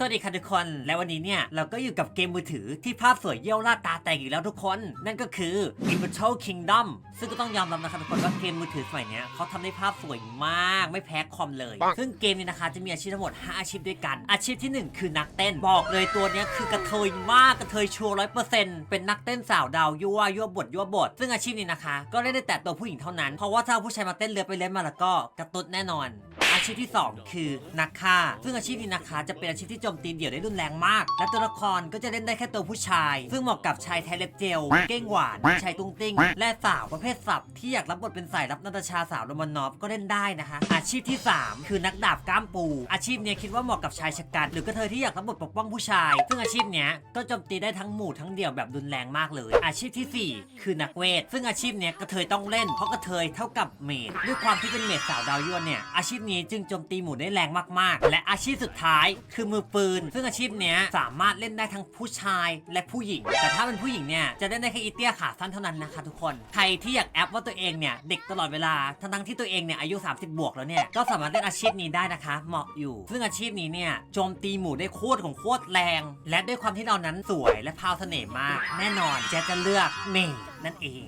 สวัสดีค่ะทุกคน และวันนี้เนี่ย เราก็อยู่กับเกมมือถือที่ภาพสวยเยี่ยวล่าดตาแตกอีกแล้วทุกคน นั่นก็คือ Immortal Kingdom ซึ่งก็ต้องยอมรับนะครับทุกคนว่าเกมมือถือสมัยเนี้ยเขาทำได้ภาพสวยมากไม่แพ้คอมเลยปังซึ่งเกมนี้นะคะจะมีอาชีพทั้งหมด 5 อาชีพด้วยกัน อาชีพทีหนึ่1 คือนักเต้น บอกเลยตัวเนี้ยคือกระเทยมากกระเทยชัวร้อยเปอร์เซ็นต์เป็นนักเต้นสาวดาวยั่วยั่วบทยั่วบท ซึ่งอาชีพนี้นะคะ ก็เล่นได้แต่ตัวผู้หญิงเท่านั้นเพราะว่าถ้าเอาผู้ชายมาเต้นเรือไปเล่นมาแล้วก็กระตุ้นแน่นอน อาชีพที่ 2 คือนักฆ่า ซึ่งอาชีพนี้นะคะจะเป็นอาชีพที่โจมตีเดี่ยวได้รุนแรงมาก และตัวละครก็จะเล่นได้แค่ตัวผู้ชาย ซึ่งเหมาะกับชายไทยเล็บเจล เก้งหวานชายตุ้งติ้ง และสาวประเภทสับที่อยากรับบทเป็นสายรับนาตาชาสาวโรมานอฟก็เล่นได้นะคะ อาชีพที่ 3 คือนักดาบกล้ามปู อาชีพนี้คิดว่าเหมาะกับชายชะกันหรือกระเทยที่อยากรับบทปกป้องผู้ชาย ซึ่งอาชีพนี้ก็โจมตีได้ทั้งหมู่ทั้งเดี่ยวแบบรุนแรงมากเลย อาชีพทีสี่4 คือนักเวท ซึ่งอาชีพนี้กระเทยต้องเล่นเพราะกระเทยเท่ากับเมดด้วยความที่เป็นเมดสาวดาวยั่วเนี่ยอาชีพนี้จึงโจมตีหมู่ได้แรงมากๆ และอาชีพสุดท้ายคือมือปืน ซึ่งอาชีพเนี้ยสามารถเล่นได้ทั้งผู้ชายและผู้หญิง แต่ถ้าเป็นผู้หญิงเนี่ยจะเล่นได้แค่อีเตี้ยขาสั้นเท่านั้นนะคะทุกคน ใครที่อยากแอปว่าตัวเองเนี่ยเด็กตลอดเวลาทั้งๆที่ตัวเองเนี่ยอายุ 30 บวกแล้วเนี่ยก็สามารถเล่นอาชีพนี้ได้นะคะ เหมาะอยู่ ซึ่งอาชีพนี้เนี่ยโจมตีหมู่ได้โคตรของโคตรแรง และด้วยความที่เรานั้นสวยและพาวเสน่ห์มาก แน่นอนแจะจะเลือกเมย์นั่นเอง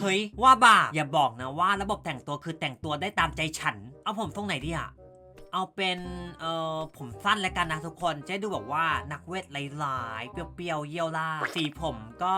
เฮ้ยว่าบ้าอย่าบอกนะว่าระบบแต่งตัวคือแต่งตัวได้ตามใจฉัน เอาผมทรงไหนดีอะเอาเป็นเอ่อผมสั้นแล้วกันนะทุกคนจะด้ดูแบบว่านักเวทหลายๆเปรี้ยวๆเยี่ยวล่าสีผมก็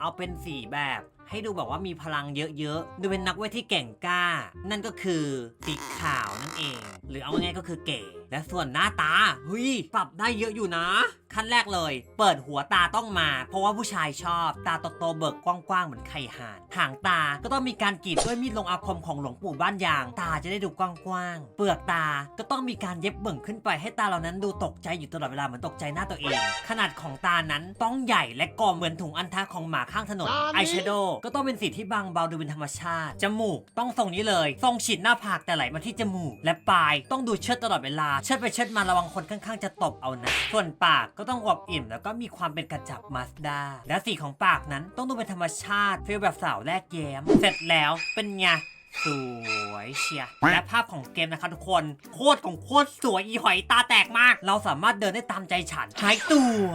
เอาเป็นสีแบบ ให้ดูแบบว่ามีพลังเยอะๆ ดูเป็นนักเวทที่เก่งกล้า นั่นก็คือสีขาวนั่นเอง หรือเอาง่ายๆก็คือเก๋ และส่วนหน้าตาเฮ้ยปรับได้เยอะอยู่นะ ขั้นแรกเลย เปิดหัวตาต้องมา เพราะว่าผู้ชายชอบ ตาโตๆเบิกกว้างๆเหมือนไข่ห่าน หางตาก็ต้องมีการกรีดด้วยมีดลงอาคมของหลวงปู่บ้านยาง ตาจะได้ดูกว้างๆ เปลือกตาก็ต้องมีการเย็บเบิ่งขึ้นไปให้ตาเรานั้นดูตกใจอยู่ตลอดเวลาเหมือนตกใจหน้าตัวเอง ขนาดของตานั้นต้องใหญ่และกลมเหมือนถุงอันทะของหมาข้างถนนตานี่อายแชโดว์ก็ต้องเป็นสีที่บางเบาดูเป็นธรรมชาติ จมูกต้องทรงนี้เลยทรงฉีดหน้าผากแต่ไหลมาที่จมูก และปลายต้องดูเชิดตลอดเวลา เชิดไปเชิดมาระวังคนข้างๆ จะตบเอานะ ส่วนปากก็ต้องอวบอิ่ม แล้วก็มีความเป็นกระจับมาสด้าและสีของปากนั้นต้องดูเป็นธรรมชาติฟีลแบบสาวแรกแย้ม เสร็จแล้วเป็นไงสวยเชียร์และภาพของเกมนะคะทุกคน โคตรของโคตรสวยอีหอยตาแตกมาก เราสามารถเดินได้ตามใจฉันหายตัว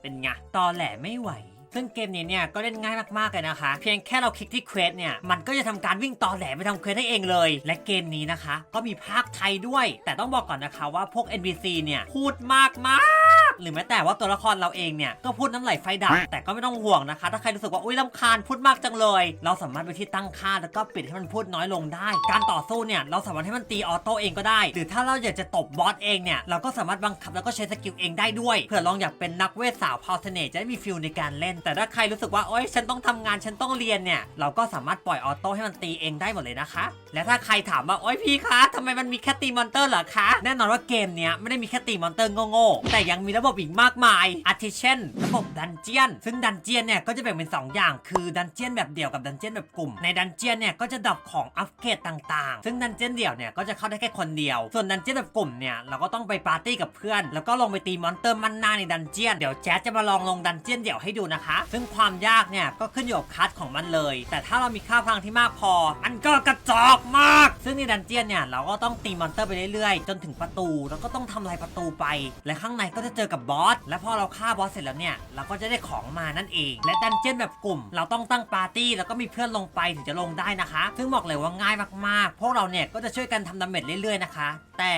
เป็นไงตอแหลไม่ไหว ซึ่งเกมนี้เนี่ยก็เล่นง่ายมากๆเลยนะคะ เพียงแค่เราคลิกที่เควสเนี่ยมันก็จะทำการวิ่งต่อแหลไปทำเควสได้เองเลย และเกมนี้นะคะ ก็มีภาคไทยด้วย แต่ต้องบอกก่อนนะคะว่าพวก NPC เนี่ยพูดมากมาก หรือแม้แต่ว่าตัวละครเราเองเนี่ยก็พูดน้ำไหลไฟดับแต่ก็ไม่ต้องห่วงนะคะ ถ้าใครรู้สึกว่าอุ้ยลำคาญพูดมากจังเลย เราสามารถไปที่ตั้งค่าแล้วก็ปิดให้มันพูดน้อยลงได้ การต่อสู้เนี่ยเราสามารถให้มันตีออโต้เองก็ได้ หรือถ้าเราอยากจะตบบอสเองเนี่ยเราก็สามารถบังคับแล้วก็ใช้สกิลเองได้ด้วยเผื่อลองอยากเป็นนักเวทสาวพาวเสน่ห์จะได้มีฟิลในการเล่น แต่ถ้าใครรู้สึกว่าโอ๊ยฉันต้องทำงานฉันต้องเรียนเนี่ยเราก็สามารถปล่อยออโต้ให้มันตีเองได้หมดเลยนะคะ และถ้าใครถามว่าโอ๊ยพี่คะทำไมมันมีแค่ตีมอนเตอร์เหรอคะแน่นอนว่าเกมเนี้ยไม่ได้มีแค่ตีมอนเตอร์โง่ๆแต่ยังมีระบบอีกมากมายอาทิเช่น ระบบดันเจียน ซึ่งดันเจียนเนี่ยก็จะแบ่งเป็น 2 อย่าง คือดันเจียนแบบเดี่ยวกับดันเจียนแบบกลุ่ม ในดันเจียนเนี่ยก็จะดรอปของอัปเกรดต่างๆ ซึ่งดันเจียนเดี่ยวเนี่ยก็จะเข้าได้แค่คนเดียว ส่วนดันเจียนแบบกลุ่มเนี่ยเราก็ต้องไปปาร์ตี้กับเพื่อน แล้วก็ลงไปตีมอนเตอร์มันหน้าในดันเจียน เดี๋ยวแจ๊สจะมาลองลงดันเจียนเดี่ยวให้ดูนะคะ ซึ่งความยากเนี่ยก็ขึ้นอยู่กับคัสของมันเลย แต่ถ้าเรามีค่าพลังที่มากพอ มันก็กระจอกมาก ซึ่งในดันเจียนเนี่ยเราก็ต้องตีมอนเตอร์ไปเรื่อยๆ จนถึงประตู แล้วก็ต้องทำลายประตูไป และข้างในก็จะเจอกับบอส และพอเราฆ่าบอสเสร็จแล้วเนี่ย เราก็จะได้ของมานั่นเอง และดันเจียนแบบกลุ่ม เราต้องตั้งปาร์ตี้แล้วก็มีเพื่อนลงไปถึงจะลงได้นะคะ ซึ่งบอกเลยว่าง่ายมากๆ พวกเราเนี่ยก็จะช่วยกันทำดาเมจเรื่อยๆนะคะ แต่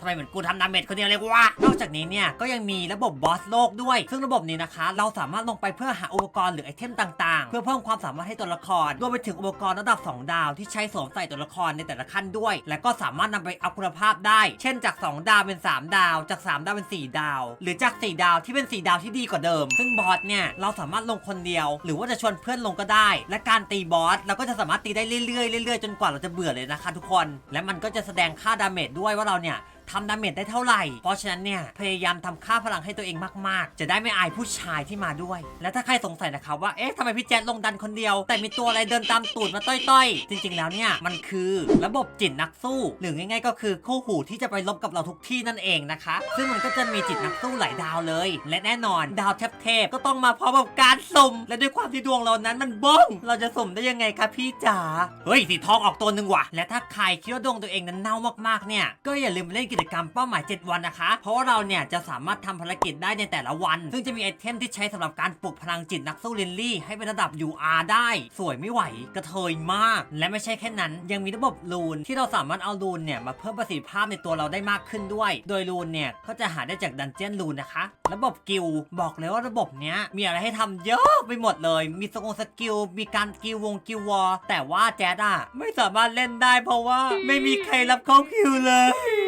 ทำไมเหมือนกูทำดาเมจคนเดียวเลยวะนอกจากนี้เนี่ยก็ยังมีระบบบอสโลกด้วย ซึ่งระบบนี้นะคะ เราสามารถลงไปเพื่อหาอุปกรณ์หรือไอเทมต่างๆ เพื่อเพิ่มความสามารถให้ตัวละครรวมไปถึงอุปกรณ์ระดับ 2 ดาวที่ใช้สวมใส่ตัวละครในแต่ละขั้นด้วย และก็สามารถนำไปอัพคุณภาพได้ เช่นจาก 2 ดาวเป็น 3 ดาว จาก 3 ดาวเป็น 4 ดาว หรือจาก 4 ดาวที่เป็น 4 ดาวที่ดีกว่าเดิม ซึ่งบอสเนี่ยเราสามารถลงคนเดียว หรือว่าจะชวนเพื่อนลงก็ได้ และการตีบอสเราก็จะสามารถตีได้เรื่อยๆเรื่อยๆจนกว่าเราจะเบื่อเลยนะคะ ทุกคน และมันก็จะแสดงค่าดาเมจด้วยว่าเราเนี่ย ทำดาเมจได้เท่าไหร่ เพราะฉะนั้นเนี่ยพยายามทำค่าพลังให้ตัวเองมาก ๆ จะได้ไม่อายผู้ชายที่มาด้วย และถ้าใครสงสัยนะครับว่า เอ๊ะทำไมพี่แจ๊ดลงดันคนเดียว แต่มีตัวอะไรเดินตามตูดมาต้อย ๆ จริง ๆ แล้วเนี่ยมันคือระบบจิตนักสู้ หรือง่าย ๆ ก็คือคู่หูที่จะไปลบกับเราทุกที่นั่นเองนะคะ ซึ่งมันก็จะมีจิตนักสู้หลายดาวเลย และแน่นอนดาวเทพๆก็ต้องมาพร้อมกับการสุ่ม และด้วยความที่ดวงเรานั้นมันบ้องเราจะสุ่มได้ยังไงคะพี่จ๋า เฮ้ยสีทองออกตัวหนึ่งว่ะ และถ้าใครคิดว่าดวงตัวเองนั้นเน่ามากๆเนี่ย ก็อย่าลืมไปเล่นกิจจกรรมเป้าหมาย 7 วันนะคะ เพราะว่าเราเนี่ยจะสามารถทำภารกิจได้ในแต่ละวัน ซึ่งจะมีไอเทมที่ใช้สำหรับการปลุกพลังจิตนักสู้ลินลี่ ให้เป็นระดับ UR ได้ สวยไม่ไหวกระเทยมาก และไม่ใช่แค่นั้น ยังมีระบบรูนที่เราสามารถเอารูนเนี่ยมาเพิ่มประสิทธิภาพในตัวเราได้มากขึ้นด้วย โดยรูนเนี่ยก็จะหาได้จากดันเจียนรูนนะคะ ระบบกิลบอกเลยว่าระบบเนี้ยมีอะไรให้ทำเยอะไปหมดเลย มีสกงสกิลมีการกิลวงกิลวอลแต่ว่าแจ๊ดอะไม่สามารถเล่นได้เพราะว่าไม่มีใครรับเข้าคิวเลย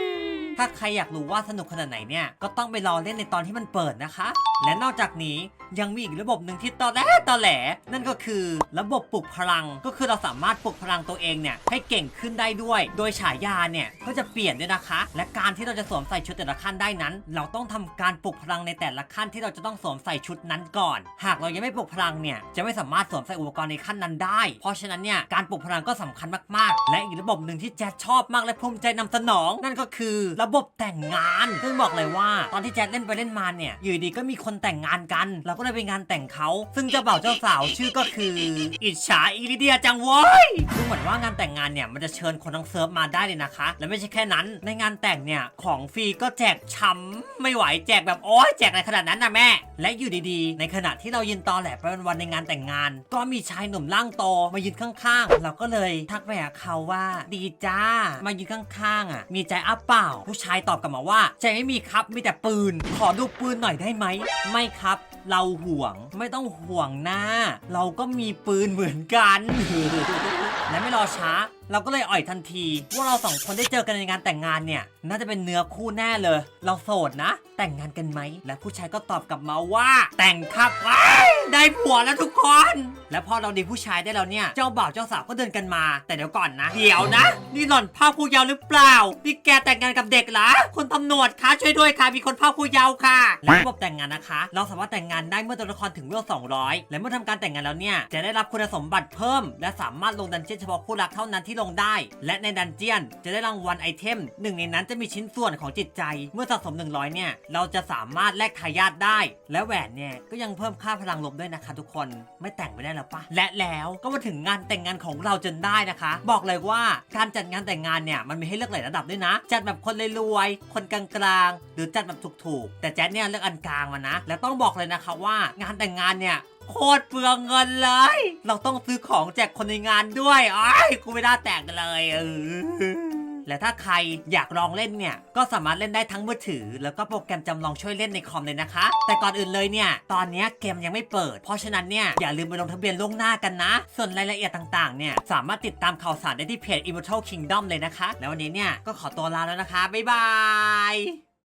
ถ้าใครอยากรู้ว่าสนุกขนาดไหนเนี่ย ก็ต้องไปรอเล่นในตอนที่มันเปิดนะคะ และนอกจากนี้ยังมีอีกระบบหนึ่งที่ตอแหลตอแหล นั่นก็คือระบบปลุกพลัง ก็คือเราสามารถปลุกพลังตัวเองเนี่ยให้เก่งขึ้นได้ด้วย โดยฉายาเนี่ยก็จะเปลี่ยนด้วยนะคะ และการที่เราจะสวมใส่ชุดแต่ละขั้นได้นั้น เราต้องทำการปลุกพลังในแต่ละขั้นที่เราจะต้องสวมใส่ชุดนั้นก่อน หากเรายังไม่ปลุกพลังเนี่ยจะไม่สามารถสวมใส่อุปกรณ์ในขั้นนั้นได้ เพราะฉะนั้นเนี่ยการปลุกพลังก็สำคัญมากๆ และอีกระบบหนึ่งที่แจ๊ชอบมากและภูมิใจนำสนอง นั่นก็คือระบบแต่งงาน ซึ่งบอกเลยว่า ตอนที่แจ๊ดเล่นไปเล่นมาเนี่ย อยู่ดีก็มีคนแต่งงานกัน เราก็เลยไปงานแต่งเขา ซึ่งเจ้าบ่าวเจ้าสาวชื่อก็คือ อิจฉาอีลิเดียจังว้ยซึ่งเหมือนว่างานแต่งงานเนี่ยมันจะเชิญคนทั้งเซิร์ฟมาได้เลยนะคะ และไม่ใช่แค่นั้น ในงานแต่งเนี่ยของฟรีก็แจกช้ำไม่ไหวแจกแบบโอ๊ยแจกอะไรขนาดนั้นนะแม่ และอยู่ดีๆ ในขณะที่เรายืนตอแหลไปวันๆในงานแต่งงาน ก็มีชายหนุ่มร่างโตมายืนข้างๆ เราก็เลยทักไปหาเขาว่าดีจ้า มายืนข้างๆอะมีใจอัพเปล่าผู้ชายตอบกลับมาว่าใจไม่มีครับมีแต่ปืน ขอดูปืนหน่อยได้ไหมไม่ครับเราห่วงไม่ต้องห่วงหน้า เราก็มีปืนเหมือนกันและไม่รอช้า เราก็เลยอ่อยทันทีว่าเราสองคนได้เจอกันในงานแต่งงานเนี่ย น่าจะเป็นเนื้อคู่แน่เลย เราโสดนะ แต่งงานกันไหม และผู้ชายก็ตอบกลับมาว่า แต่งครับว้าได้ผัวแล้วทุกคน และพอเราดีผู้ชายได้แล้วเนี่ย เจ้าบ่าวเจ้าสาวก็เดินกันมา แต่เดี๋ยวก่อนนะ เดี๋ยวนะ นี่หล่อนภาคผู้เยาว์หรือเปล่า นี่แกแต่งงานกับเด็กเหรอคุณตำรวจคะช่วยด้วยค่ะ มีคนภาคผู้เยาว์ค่ะ และระบบแต่งงานนะคะ เราสามารถแต่งงานได้เมื่อตัวละครถึงเวล200 และเมื่อทำการแต่งงานแล้วเนี่ย จะได้รับคุณสมบัติเพิ่ม และสามารถลงดันเจี้ยนเฉพาะคู่รักเท่านั้นที่ลงได้ และในดันเจี้ยนจะได้รางวัลไอเทมหนึ่งในนั้นจะมีชิ้นส่วนของจิตใจ เมื่อสะสม 100 เนี่ย เราจะสามารถแลกทายาทได้ และแหวนเนี่ยก็ยังเพิ่มค่าพลังลมด้วยนะคะทุกคน ไม่แต่งไม่ได้แล้วปะและแล้วก็มาถึงงานแต่งงานของเราจนได้นะคะ บอกเลยว่าการจัดงานแต่งงานเนี่ยมันมีให้เลือกหลายระดับด้วยนะ จัดแบบคนรวยคนกลางๆหรือจัดแบบถูกๆแต่แจ๊ดเนี่ยเลือกอันกลางมานะ แล้วต้องบอกเลยนะคะว่างานแต่งงานเนี่ยโคตรเปลืองเงินเลย เราต้องซื้อของแจกคนในงานด้วยอ้ายกูไม่ได้แต่งเลยเออและถ้าใครอยากลองเล่นเนี่ย ก็สามารถเล่นได้ทั้งมือถือ แล้วก็โปรแกรมจำลองช่วยเล่นในคอมเลยนะคะ แต่ก่อนอื่นเลยเนี่ย ตอนนี้เกมยังไม่เปิด เพราะฉะนั้นเนี่ย อย่าลืมไปลงทะเบียนล่วงหน้ากันนะ ส่วนรายละเอียดต่างๆ เนี่ย สามารถติดตามข่าวสารได้ที่เพจ Immortal Kingdom เลยนะคะ แล้ววันนี้เนี่ย ก็ขอตัวลาแล้วนะคะ บ๊ายบาย